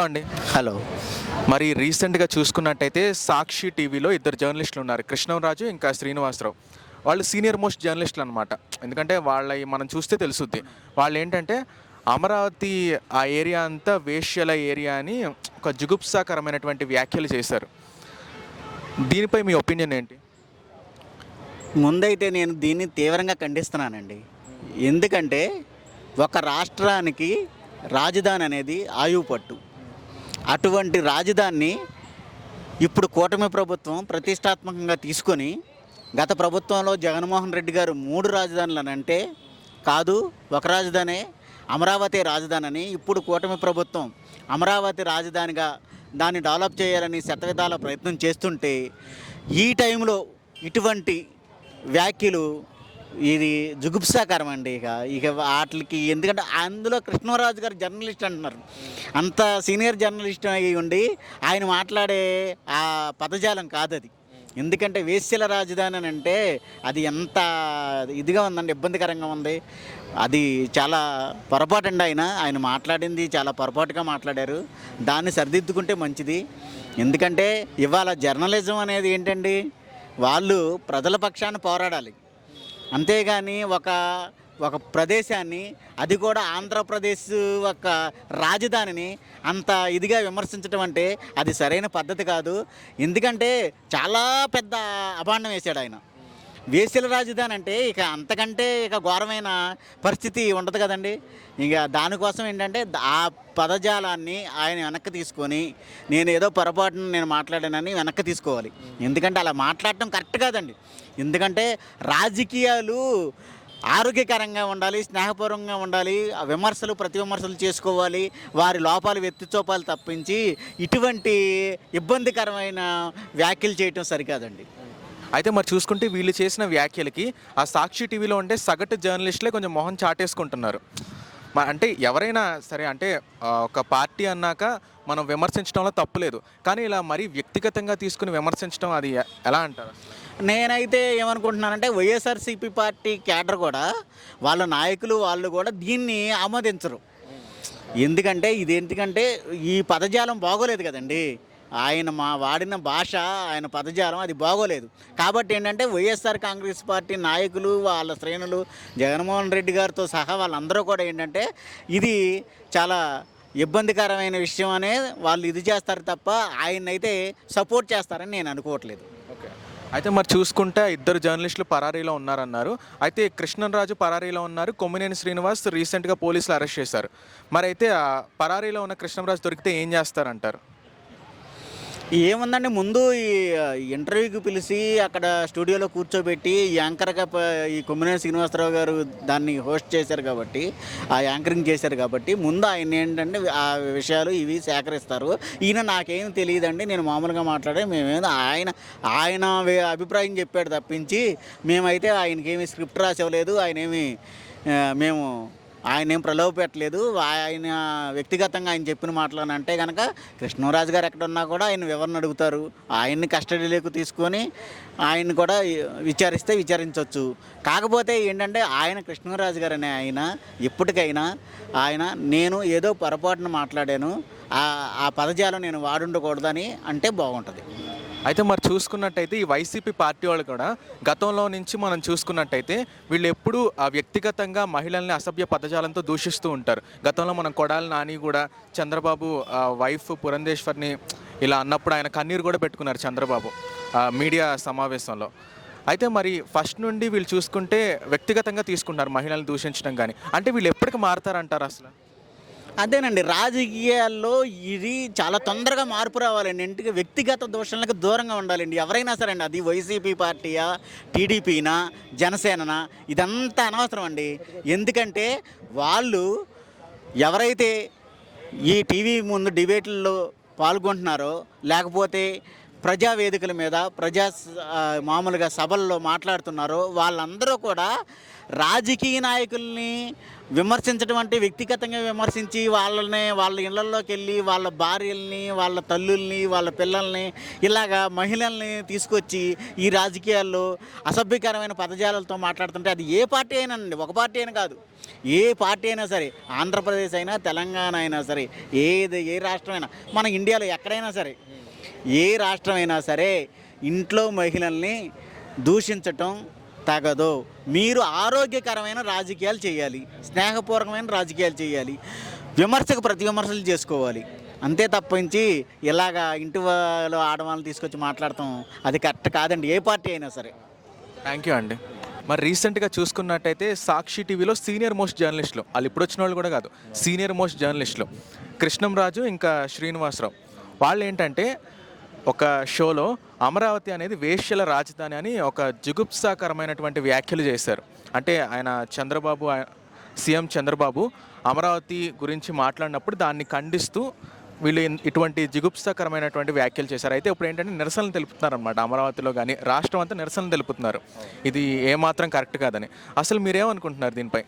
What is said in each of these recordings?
Hello అండి. Hello. మరి రీసెంట్గా చూసుకున్నట్టయితే సాక్షి టీవీలో ఇద్దరు జర్నలిస్టులు ఉన్నారు. కృష్ణంరాజు ఇంకా శ్రీనివాసరావు. వాళ్ళు సీనియర్ మోస్ట్ జర్నలిస్టులు అనమాట ఎందుకంటే వాళ్ళ మనం చూస్తే తెలుసుద్ది. వాళ్ళు ఏంటంటే అమరావతి ఆ ఏరియా అంతా వేశ్యల ఏరియా అని ఒక జుగుప్సాకరమైనటువంటి వ్యాఖ్యలు చేశారు. దీనిపై మీ ఒపీనియన్ ఏంటి? ముందైతే నేను దీన్ని తీవ్రంగా ఖండిస్తున్నానండి. ఎందుకంటే ఒక రాష్ట్రానికి రాజధాని అనేది ఆయువు పట్టు. అటువంటి రాజధానిని ఇప్పుడు కూటమి ప్రభుత్వం ప్రతిష్టాత్మకంగా తీసుకొని గత ప్రభుత్వంలో జగన్మోహన్ రెడ్డి గారు మూడు రాజధానులు అని అంటే కాదు ఒక రాజధానే అమరావతి రాజధాని అని ఇప్పుడు కూటమి ప్రభుత్వం అమరావతి రాజధానిగా దాన్ని డెవలప్ చేయాలని శతవిధాల ప్రయత్నం చేస్తుంటే ఈ టైంలో ఇటువంటి వ్యాఖ్యలు ఇది జుగుప్సాకరం అండి ఇక. ఇక వాటికి ఎందుకంటే అందులో కృష్ణరాజు గారు జర్నలిస్ట్ అంటున్నారు. అంత సీనియర్ జర్నలిస్ట్ అయి ఉండి ఆయన మాట్లాడే ఆ పదజాలం కాదు అది ఎందుకంటే వేశ్యల రాజధాని అని అంటే అది ఎంత ఇదిగా ఉందండి ఇబ్బందికరంగా ఉంది. అది చాలా పొరపాటు అండి ఆయన. ఆయన మాట్లాడింది చాలా పొరపాటుగా మాట్లాడారు. దాన్ని సరిదిద్దుకుంటే మంచిది. ఎందుకంటే ఇవాళ జర్నలిజం అనేది ఏంటండి? వాళ్ళు ప్రజల పక్షాన పోరాడాలి. అంతేగాని ఒక ఒక ప్రదేశాన్ని అది కూడా ఆంధ్రప్రదేశ్ ఒక రాజధానిని అంత ఇదిగా విమర్శించడం అంటే అది సరైన పద్ధతి కాదు. ఎందుకంటే చాలా పెద్ద అభాండం వేశాడు ఆయన. వేసల రాజధాని అంటే ఇక అంతకంటే ఇక ఘోరమైన పరిస్థితి ఉండదు కదండి. ఇక దానికోసం ఏంటంటే ఆ పదజాలాన్ని ఆయన వెనక్కి తీసుకొని నేను ఏదో పొరపాటున నేను మాట్లాడానని వెనక్కి తీసుకోవాలి. ఎందుకంటే అలా మాట్లాడటం కరెక్ట్ కాదండి. ఎందుకంటే రాజకీయాలు ఆరోగ్యకరంగా ఉండాలి స్నేహపూర్వకంగా ఉండాలి ఆ విమర్శలు ప్రతి విమర్శలు చేసుకోవాలి వారి లోపాలు ఎత్తిచూపాలు తప్పించి ఇటువంటి ఇబ్బందికరమైన వ్యాఖ్యలు చేయటం సరికాదండి. అయితే మరి చూసుకుంటే వీళ్ళు చేసిన వ్యాఖ్యలకి ఆ సాక్షి టీవీలో ఉండే సగటు జర్నలిస్టులే కొంచెం మొహం చాటేసుకుంటున్నారు. అంటే ఎవరైనా సరే అంటే ఒక పార్టీ అన్నాక మనం విమర్శించడంలో తప్పులేదు కానీ ఇలా మరీ వ్యక్తిగతంగా తీసుకుని విమర్శించడం అది ఎలా అంటారు? నేనైతే ఏమనుకుంటున్నానంటే వైఎస్ఆర్సీపీ పార్టీ క్యాడర్ కూడా వాళ్ళ నాయకులు వాళ్ళు కూడా దీన్ని ఆమోదించరు. ఎందుకంటే ఇది ఎందుకంటే ఈ పదజాలం బాగోలేదు కదండి. ఆయన మా వాడిన భాష ఆయన పదజాలం అది బాగోలేదు. కాబట్టి ఏంటంటే వైఎస్ఆర్ కాంగ్రెస్ పార్టీ నాయకులు వాళ్ళ శ్రేణులు జగన్మోహన్ రెడ్డి గారితో సహా వాళ్ళందరూ కూడా ఏంటంటే ఇది చాలా ఇబ్బందికరమైన విషయం అనే వాళ్ళు ఇది చేస్తారు తప్ప ఆయన్నైతే సపోర్ట్ చేస్తారని నేను అనుకోవట్లేదు. ఓకే. అయితే మరి చూసుకుంటే ఇద్దరు జర్నలిస్టులు పరారీలో ఉన్నారన్నారు. అయితే కృష్ణరాజు పరారీలో ఉన్నారు. కొమ్మినేని శ్రీనివాస్ రీసెంట్గా పోలీసులు అరెస్ట్ చేశారు. మరి అయితే ఆ పరారీలో ఉన్న కృష్ణరాజు దొరికితే ఏం చేస్తారంటారు? ఏముందండి ముందు ఈ ఇంటర్వ్యూకి పిలిచి అక్కడ స్టూడియోలో కూర్చోబెట్టి యాంకర్గా ఈ కొమ్మినేని శ్రీనివాసరావు గారు దాన్ని హోస్ట్ చేశారు కాబట్టి ఆ యాంకరింగ్ చేశారు కాబట్టి ముందు ఆయన ఏంటంటే ఆ విషయాలు ఇవి సేకరిస్తారు. ఈయన నాకేం తెలియదండి నేను మామూలుగా మాట్లాడే మేమేదో ఆయన ఆయన అభిప్రాయం చెప్పాడు తప్పించి మేమైతే ఆయనకేమి స్క్రిప్ట్ రాసివ్వలేదు ఆయన ఏమి మేము ఆయన ఏం ప్రలోభ పెట్టలేదు. ఆయన వ్యక్తిగతంగా ఆయన చెప్పిన మాటలు అని అంటే కనుక కృష్ణరాజు గారు ఎక్కడ ఉన్నా కూడా ఆయన వివరణ అడుగుతారు. ఆయన్ని కస్టడీలోకి తీసుకొని ఆయన్ని కూడా విచారిస్తే విచారించవచ్చు కాకపోతే ఏంటంటే ఆయన కృష్ణరాజు గారు అనే ఆయన ఎప్పటికైనా ఆయన నేను ఏదో పొరపాటున మాట్లాడాను. ఆ ఆ పదజాలం నేను వాడుండకూడదని అంటే బాగుంటుంది. అయితే మరి చూసుకున్నట్టయితే ఈ వైసీపీ పార్టీ వాళ్ళు కూడా గతంలో నుంచి మనం చూసుకున్నట్టయితే వీళ్ళు ఎప్పుడూ ఆ వ్యక్తిగతంగా మహిళల్ని అసభ్య పదజాలంతో దూషిస్తూ ఉంటారు. గతంలో మనం కొడాలి నాని కూడా చంద్రబాబు వైఫ్ పురంధేశ్వర్ని ఇలా అన్నప్పుడు ఆయన కన్నీరు కూడా పెట్టుకున్నారు చంద్రబాబు మీడియా సమావేశంలో. అయితే మరి ఫస్ట్ నుండి వీళ్ళు చూసుకుంటే వ్యక్తిగతంగా తీసుకుంటారు మహిళల్ని దూషించడం కానీ. అంటే వీళ్ళు ఎప్పటికి మారుతారంటారు అసలు? అదేనండి రాజకీయాల్లో ఇది చాలా తొందరగా మార్పు రావాలండి. ఇంటికి వ్యక్తిగత దోషణలకు దూరంగా ఉండాలండి. ఎవరైనా సరే అండి అది వైసీపీ పార్టీయా టీడీపీనా జనసేననా ఇదంతా అనవసరం అండి. ఎందుకంటే వాళ్ళు ఎవరైతే ఈ టీవీ ముందు డిబేట్లలో పాల్గొంటున్నారో లేకపోతే ప్రజా వేదికల మీద ప్రజా మామూలుగా సభల్లో మాట్లాడుతున్నారో. వాళ్ళందరూ కూడా రాజకీయ నాయకుల్ని విమర్శించడం అంటే వ్యక్తిగతంగా విమర్శించి వాళ్ళని వాళ్ళ ఇళ్ళలోకి వెళ్ళి వాళ్ళ భార్యల్ని వాళ్ళ తల్లుల్ని వాళ్ళ పిల్లల్ని ఇలాగా మహిళల్ని తీసుకొచ్చి ఈ రాజకీయాల్లో అసభ్యకరమైన పదజాలతో మాట్లాడుతుంటే అది ఏ పార్టీ అయినా అండి ఒక పార్టీ అయినా కాదు. ఏ పార్టీ అయినా సరే ఆంధ్రప్రదేశ్ అయినా తెలంగాణ అయినా సరే ఏది ఏ రాష్ట్రం అయినా మన ఇండియాలో ఎక్కడైనా సరే ఏ రాష్ట్రమైనా సరే ఇంట్లో మహిళల్ని దూషించటం తగదు. మీరు ఆరోగ్యకరమైన రాజకీయాలు చేయాలి. స్నేహపూర్వకమైన రాజకీయాలు చేయాలి. విమర్శకు ప్రతి విమర్శలు చేసుకోవాలి. అంతే తప్పించి ఇలాగా ఇంటి వాళ్ళు ఆడవాళ్ళని తీసుకొచ్చి మాట్లాడటం అది కరెక్ట్ కాదండి. ఏ పార్టీ అయినా సరే. థ్యాంక్ యూ అండి. మరి రీసెంట్గా చూసుకున్నట్టయితే సాక్షి టీవీలో సీనియర్ మోస్ట్ జర్నలిస్టులు. వాళ్ళు ఇప్పుడు వచ్చిన వాళ్ళు కూడా కాదు. సీనియర్ మోస్ట్ జర్నలిస్టులు. కృష్ణంరాజు ఇంకా శ్రీనివాసరావు. వాళ్ళు ఏంటంటే ఒక షోలో అమరావతి అనేది వేశ్యల రాజధాని అని ఒక జుగుప్సాకరమైనటువంటి వ్యాఖ్యలు చేశారు. అంటే ఆయన చంద్రబాబు సీఎం చంద్రబాబు అమరావతి గురించి మాట్లాడినప్పుడు దాన్ని ఖండిస్తూ వీళ్ళు ఇటువంటి జిగుప్సాకరమైనటువంటి వ్యాఖ్యలు చేశారు. అయితే ఇప్పుడు ఏంటంటే నిరసనలు తెలుపుతున్నారు అనమాట అమరావతిలో కానీ రాష్ట్రం అంతా నిరసనలు తెలుపుతున్నారు. ఇది ఏమాత్రం కరెక్ట్ కాదని. అసలు మీరేమనుకుంటున్నారు దీనిపై?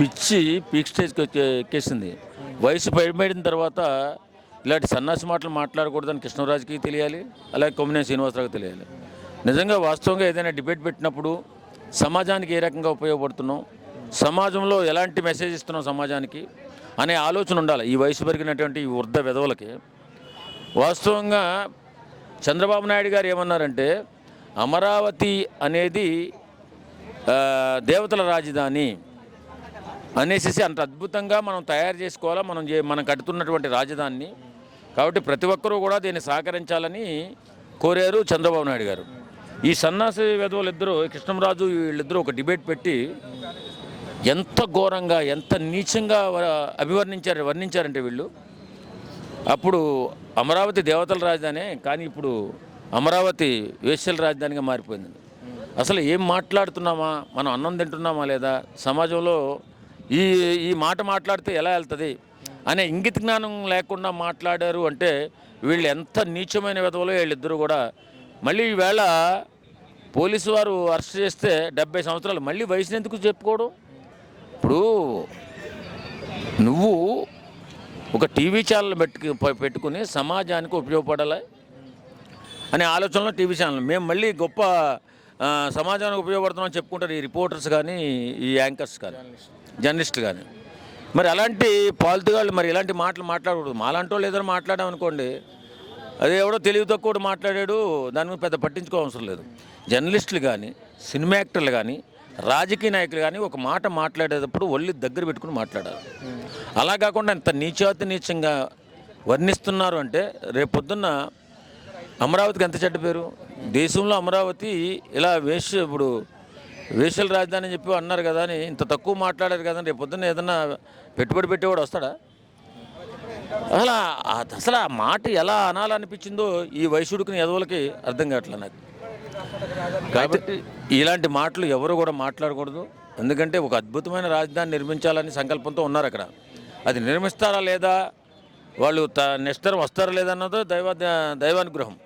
పిచ్చి పీక్ స్టేజ్కి వచ్చే- ఎక్కేసింది వయసు పైబడిన తర్వాత ఇలాంటి సన్నాసి మాటలు మాట్లాడకూడదని కృష్ణరాజుకి తెలియాలి అలాగే కొమ్మినేని శ్రీనివాసరావుకి తెలియాలి. నిజంగా వాస్తవంగా ఏదైనా డిబేట్ పెట్టినప్పుడు సమాజానికి ఏ రకంగా ఉపయోగపడుతున్నాం సమాజంలో ఎలాంటి మెసేజ్ ఇస్తున్నాం సమాజానికి అనే ఆలోచన ఉండాలి. ఈ వయసు పెరిగినటువంటి ఈ వృద్ధ విధవులకి వాస్తవంగా చంద్రబాబు నాయుడు గారు ఏమన్నారంటే అమరావతి అనేది దేవతల రాజధాని అనేసి అంత అద్భుతంగా మనం తయారు చేసుకోవాలా మనం చే మనం కడుతున్నటువంటి రాజధానిని కాబట్టి ప్రతి ఒక్కరూ కూడా దీన్ని సహకరించాలని కోరారు చంద్రబాబు నాయుడు గారు. ఈ సన్నాసి విధవులు ఇద్దరు కృష్ణంరాజు వీళ్ళిద్దరూ ఒక డిబేట్ పెట్టి ఎంత ఘోరంగా ఎంత నీచంగా వ- అభివర్ణించారు వర్ణించారంటే వీళ్ళు. అప్పుడు అమరావతి దేవతల రాజధానే కానీ ఇప్పుడు అమరావతి వేశ్యల రాజధానిగా మారిపోయింది అసలు ఏం మాట్లాడుతున్నామా? మనం అన్నం తింటున్నామా లేదా? సమాజంలో ఈ ఈ మాట మాట్లాడితే ఎలా వెళ్తుంది? అనే ఇంగిత జ్ఞానం లేకుండా మాట్లాడారు అంటే వీళ్ళు ఎంత నీచమైన విధవలో వీళ్ళిద్దరూ కూడా మళ్ళీ ఈవేళ పోలీసు వారు అరెస్ట్ చేస్తే డెబ్బై సంవత్సరాలు మళ్ళీ వయసుని ఎందుకు చెప్పుకోవడం? ఇప్పుడు నువ్వు ఒక టీవీ ఛానల్ పెట్టుకు పెట్టుకుని సమాజానికి ఉపయోగపడాలి? అనే ఆలోచనలో టీవీ ఛానల్. మేము మళ్ళీ గొప్ప సమాజానికి ఉపయోగపడుతున్నామని చెప్పుకుంటారు ఈ రిపోర్టర్స్ కానీ ఈ యాంకర్స్ కానీ జర్నలిస్టులు కానీ. మరి అలాంటి పాలితుగాళ్ళు మరి ఇలాంటి మాటలు మాట్లాడకూడదు. మాలాంటి వాళ్ళు ఏదైనా మాట్లాడామనుకోండి అది ఎవడో తెలివి తక్కువ మాట్లాడాడు దాని మీద పెద్ద పట్టించుకోవసరం లేదు. జర్నలిస్టులు కానీ సినిమా యాక్టర్లు కానీ రాజకీయ నాయకులు కానీ ఒక మాట మాట్లాడేటప్పుడు ఒళ్ళు దగ్గర పెట్టుకుని మాట్లాడాలి. అలా కాకుండా ఇంత నీచాతి నీచంగా వర్ణిస్తున్నారు అంటే రేపొద్దున్న అమరావతికి ఎంత చెడ్డ పేరు? దేశంలో అమరావతి ఇలా వేష్య ఇప్పుడు వేషల రాజధాని అని చెప్పి అన్నారు కదా అని ఇంత తక్కువ మాట్లాడారు కదా రేపు పొద్దున్న ఏదన్నా పెట్టుబడి పెట్టేవాడు వస్తాడా? అసలు అసలు ఆ మాట ఎలా అనాలనిపించిందో ఈ వయసుడికి ఎదవలకి అర్థం కావట్లేదు నాకు. కాబట్టి ఇలాంటి మాటలు ఎవరు కూడా మాట్లాడకూడదు. ఎందుకంటే ఒక అద్భుతమైన రాజధాని నిర్మించాలని సంకల్పంతో ఉన్నారు అక్కడ. అది నిర్మిస్తారా లేదా? వాళ్ళు త నిష్టరం వస్తారా లేదా అన్నదో దైవ దైవానుగ్రహం.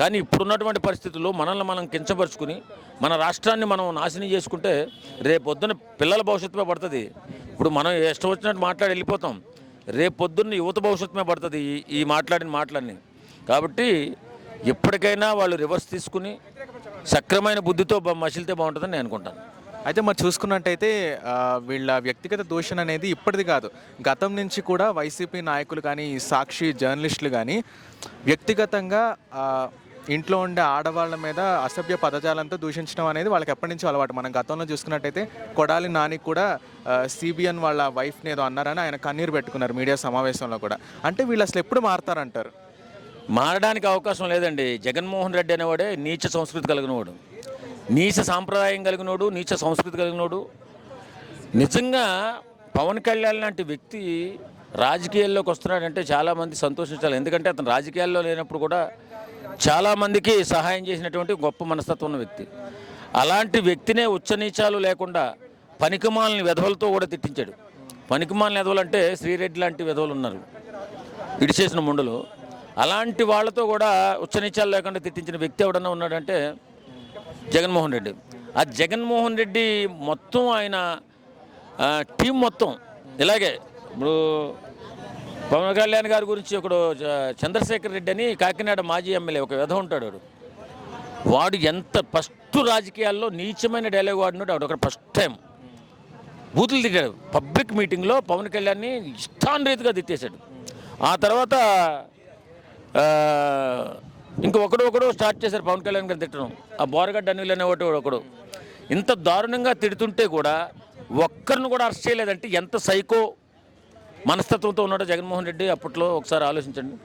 కానీ ఇప్పుడున్నటువంటి పరిస్థితుల్లో మనల్ని మనం కించపరుచుకుని మన రాష్ట్రాన్ని మనం నాశనం చేసుకుంటే రేపొద్దున పిల్లల భవిష్యత్తుమే పడుతుంది. ఇప్పుడు మనం ఇష్టం వచ్చినట్టు మాట్లాడి వెళ్ళిపోతాం. రేపొద్దున్న యువత భవిష్యత్తుమే పడుతుంది ఈ మాట్లాడిన మాటలన్నీ. కాబట్టి ఎప్పటికైనా వాళ్ళు రివర్స్ తీసుకుని సక్రమైన బుద్ధితో మసిలితే బాగుంటుందని నేను అనుకుంటాను. అయితే మరి చూసుకున్నట్టయితే వీళ్ళ వ్యక్తిగత దూషణ అనేది ఇప్పటిది కాదు. గతం నుంచి కూడా వైసీపీ నాయకులు కానీ సాక్షి జర్నలిస్టులు కానీ వ్యక్తిగతంగా ఇంట్లో ఉండే ఆడవాళ్ళ మీద అసభ్య పదజాలంతో దూషించడం అనేది వాళ్ళకి ఎప్పటి నుంచో అలవాటు. మనం గతంలో చూసుకున్నట్టయితే కొడాలి నాని కూడా సిబిఎన్ వాళ్ళ వైఫ్ని ఏదో అన్నారని ఆయన కన్నీరు పెట్టుకున్నారు మీడియా సమావేశంలో కూడా. అంటే వీళ్ళు అసలు ఎప్పుడు మారతారంటారు? మారడానికి అవకాశం లేదండి. జగన్మోహన్ రెడ్డి అనేవాడే నీచ సంస్కృతి కలిగినవాడు. నీచ సాంప్రదాయం కలిగినోడు నీచ సంస్కృతి కలిగినోడు. నిజంగా పవన్ కళ్యాణ్ లాంటి వ్యక్తి రాజకీయాల్లోకి వస్తున్నాడంటే చాలామంది సంతోషించాలి. ఎందుకంటే అతను రాజకీయాల్లో లేనప్పుడు కూడా చాలామందికి సహాయం చేసినటువంటి గొప్ప మనస్తత్వం ఉన్న వ్యక్తి. అలాంటి వ్యక్తినే ఉచ్చనీచాలు లేకుండా పనికిమాలని వెధవలతో కూడా తిట్టించాడు. పనికిమాలని వెధవలు అంటే శ్రీరెడ్డి లాంటి వెధవలు ఉన్నారు. ఇడిచేసిన ముండలు. అలాంటి వాళ్ళతో కూడా ఉచ్చనీచాలు లేకుండా తిట్టించిన వ్యక్తి ఎవడన్నా ఉన్నాడంటే జగన్మోహన్ రెడ్డి. ఆ జగన్మోహన్ రెడ్డి మొత్తం ఆయన టీం మొత్తం ఇలాగే ఇప్పుడు పవన్ కళ్యాణ్ గారి గురించి ఒకడు చ- చంద్రశేఖర్ రెడ్డి అని కాకినాడ మాజీ ఎమ్మెల్యే ఒక విధ ఉంటాడు వాడు. వాడు ఎంత ఫస్ట్ రాజకీయాల్లో నీచమైన డైలాగ్ వాడినాడు వాడు ఒక ఫస్ట్ టైం బూతులు తిట్టాడు. పబ్లిక్ మీటింగ్లో పవన్ కళ్యాణ్ని ఇష్టాన్రీతిగా తిట్టేశాడు. ఆ తర్వాత ఇంకొకడు ఒకడు స్టార్ట్ చేశారు పవన్ కళ్యాణ్ గారు తిట్టడం. ఆ బోరగడ్డ అనిల్ అనేవాడు ఒకడు. ఇంత దారుణంగా తిడుతుంటే కూడా ఒక్కరిని కూడా అరెస్ట్ చేయలేదంటే ఎంత సైకో మనస్తత్వంతో ఉన్నాడు జగన్మోహన్ రెడ్డి అప్పట్లో ఒకసారి ఆలోచించండి.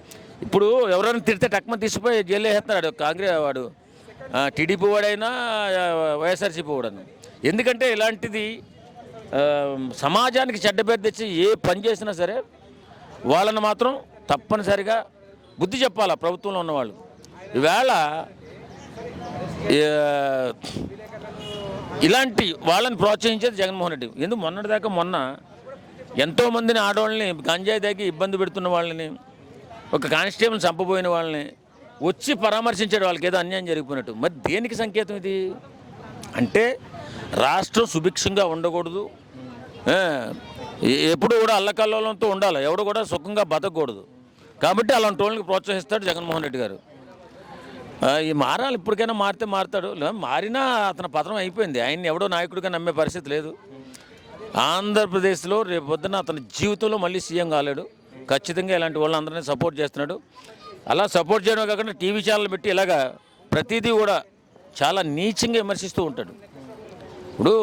ఇప్పుడు ఎవరైనా తిడితే టక్మ తీసిపోయి జైలు వేస్తున్నాడు కాంగ్రెస్ వాడు. టీడీపీ వాడైనా వైఎస్ఆర్సీపీ వాడైనా. ఎందుకంటే ఇలాంటిది సమాజానికి చెడ్డ పేరు తెచ్చి ఏ పని చేసినా సరే వాళ్ళని మాత్రం తప్పనిసరిగా బుద్ధి చెప్పాలా ప్రభుత్వంలో ఉన్నవాళ్ళు ఈవేళ ఇలాంటి వాళ్ళని ప్రోత్సహించేది జగన్మోహన్ రెడ్డి. ఎందుకు మొన్నటిదాకా మొన్న ఎంతోమందిని ఆడవాళ్ళని గంజాయి దాగి ఇబ్బంది పెడుతున్న వాళ్ళని ఒక కానిస్టేబుల్ చంపబోయిన వాళ్ళని వచ్చి పరామర్శించాడు వాళ్ళకి ఏదో అన్యాయం జరిగిపోయినట్టు. మరి దేనికి సంకేతం ఇది? అంటే రాష్ట్రం సుభిక్షంగా ఉండకూడదు. ఎప్పుడు కూడా అల్లకల్లోలంతో ఉండాలి. ఎవడు కూడా సుఖంగా బతకూడదు కాబట్టి అలాంటి వాళ్ళకి ప్రోత్సహిస్తాడు జగన్మోహన్ రెడ్డి గారు. ఈ మారాలి ఇప్పటికైనా మారితే మారుతాడు. మారినా అతని పత్రం అయిపోయింది. ఆయన్ని ఎవడో నాయకుడిగా నమ్మే పరిస్థితి లేదు. ఆంధ్రప్రదేశ్లో రేపు పొద్దున అతని జీవితంలో మళ్ళీ సీఎం కాలేడు. ఖచ్చితంగా ఇలాంటి వాళ్ళందరినీ సపోర్ట్ చేస్తున్నాడు. అలా సపోర్ట్ చేయడం కాకుండా టీవీ ఛానల్ పెట్టి ఇలాగా ప్రతిదీ కూడా చాలా నీచంగా విమర్శిస్తూ ఉంటాడు. ఇప్పుడు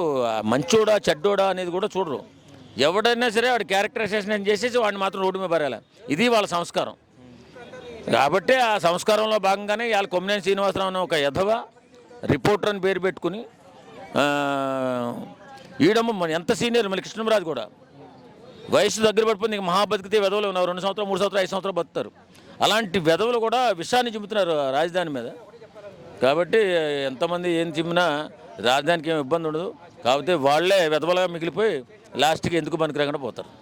మంచోడా చెడ్డోడా అనేది కూడా చూడరు. ఎవడైనా సరే వాడి క్యారెక్టరైజేషన్ చేసేసి వాడిని మాత్రం రోడ్డు మీద పరేయాలి. ఇది వాళ్ళ సంస్కారం. కాబట్టి ఆ సంస్కారంలో భాగంగానే వాళ్ళ కొమ్మినేని శ్రీనివాసరావు అనే ఒక యధవ రిపోర్టర్ అని పేరు పెట్టుకుని ఈడమ్మ మన ఎంత సీనియర్? మళ్ళీ కృష్ణరాజు కూడా. వయసు దగ్గర పడిపోయింది ఇంక మహా బతికితే ఉన్నారు రెండు సంవత్సరాలు మూడు సంవత్సరాలు ఐదు సంవత్సరాలు బతుకుతారు. అలాంటి విధవలు కూడా విషాన్ని చెబుతున్నారు రాజధాని మీద. కాబట్టి ఎంతమంది ఏం చిమ్మినా రాజధానికి ఏం ఇబ్బంది ఉండదు. కాకపోతే వాళ్ళే వెధవలుగా మిగిలిపోయి లాస్ట్కి ఎందుకు పనికిరాకుండా పోతారు.